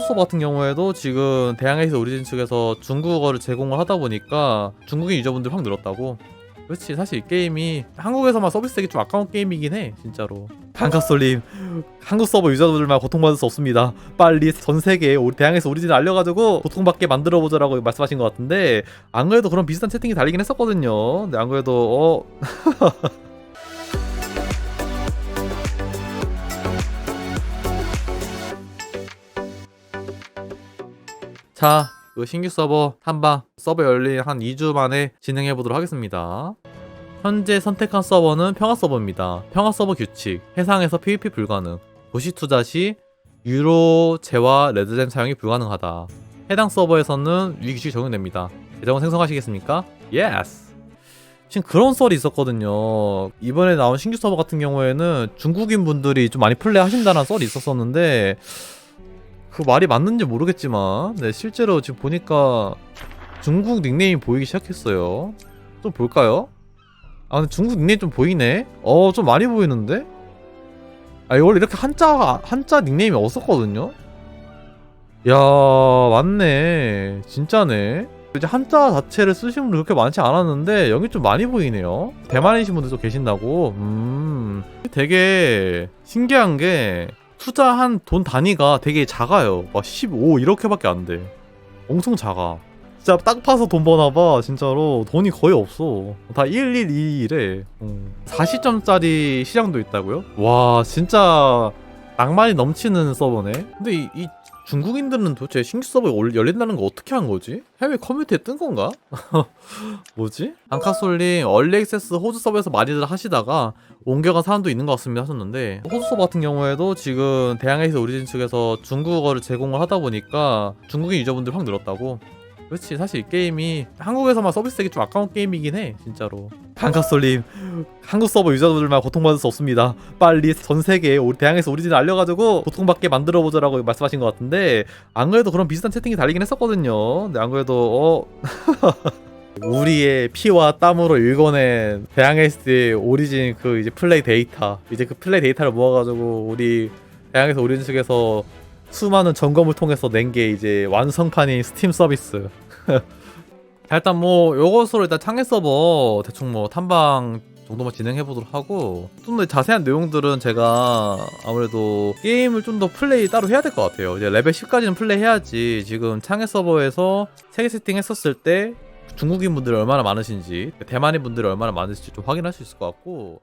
서버 같은 경우에도 지금 대항해에서 오리진 측에서 중국어를 제공을 하다 보니까 중국인 유저분들 확 늘었다고. 그렇지 사실 이 게임이 한국에서만 서비스 되기 좀 아까운 게임이긴 해 진짜로. 반갑솔님. 한국 서버 유저들만 고통받을 수 없습니다. 빨리 전 세계에 우리 대항해서 오리진을 알려가지고 고통받게 만들어보자라고 말씀하신 것 같은데 안 그래도 그런 비슷한 채팅이 달리긴 했었거든요. 근데 안 그래도 어 자, 그 신규 서버 탐방 서버 열린 한 2주 만에 진행해 보도록 하겠습니다. 현재 선택한 서버는 평화 서버입니다. 평화 서버 규칙, 해상에서 PVP 불가능, 도시 투자 시 유로, 재화, 레드젠 사용이 불가능하다. 해당 서버에서는 위 규칙이 적용됩니다. 계정은 생성하시겠습니까? 예스! 지금 그런 썰이 있었거든요. 이번에 나온 신규 서버 같은 경우에는 중국인 분들이 좀 많이 플레이 하신다는 썰이 있었었는데 그 말이 맞는지 모르겠지만 네 실제로 지금 보니까 중국 닉네임이 보이기 시작했어요. 좀 볼까요? 아 근데 중국 닉네임 좀 보이네? 어 좀 많이 보이는데? 아 원래 이렇게 한자 한자 닉네임이 없었거든요? 야 맞네. 진짜네. 이제 한자 자체를 쓰시는 분들 그렇게 많지 않았는데 여기 좀 많이 보이네요. 대만이신 분들도 계신다고? 음. 되게 신기한 게 투자한 돈 단위가 되게 작아요. 막 15 이렇게밖에 안 돼. 엄청 작아. 진짜 딱 파서 돈 버나봐. 진짜로 돈이 거의 없어. 다 112래. 음. 40점짜리 시장도 있다고요? 와 진짜 낭만이 넘치는 서버네. 근데 이, 이 중국인들은 도대체 신규 서버에 올- 열린다는 거 어떻게 한 거지? 해외 커뮤니티에 뜬 건가? 뭐지? 안카솔님 얼리 액세스 호주 서버에서 많이들 하시다가 옮겨간 사람도 있는 것 같습니다 하셨는데 호주 서버 같은 경우에도 지금 대항해에서 오리진 측에서 중국어를 제공을 하다 보니까 중국인 유저분들 확 늘었다고 그렇지 사실 이 게임이 한국에서만 서비스되기 좀 아까운 게임이긴 해 진짜로 반갑솔님 한국 서버 유저들만 고통받을 수 없습니다. 빨리 전 세계에 우리 대항해서 오리진을 알려가지고 고통받게 만들어보자라고 말씀하신 것 같은데 안 그래도 그런 비슷한 채팅이 달리긴 했었거든요. 근데 안 그래도 어? 우리의 피와 땀으로 읽어낸 대항해스의 오리진 그 이제 플레이 데이터 이제 그 플레이 데이터를 모아가지고 우리 대항해서 오리진 측에서 수많은 점검을 통해서 낸 게 이제 완성판인 스팀 서비스 자, 일단 뭐 요것으로 일단 창해 서버 대충 뭐 탐방 정도만 진행해 보도록 하고 좀 더 자세한 내용들은 제가 아무래도 게임을 좀 더 플레이 따로 해야 될 것 같아요. 이제 레벨 10까지는 플레이 해야지 지금 창해 서버에서 세개 세팅 했었을 때 중국인 분들이 얼마나 많으신지 대만인 분들이 얼마나 많으신지 좀 확인할 수 있을 것 같고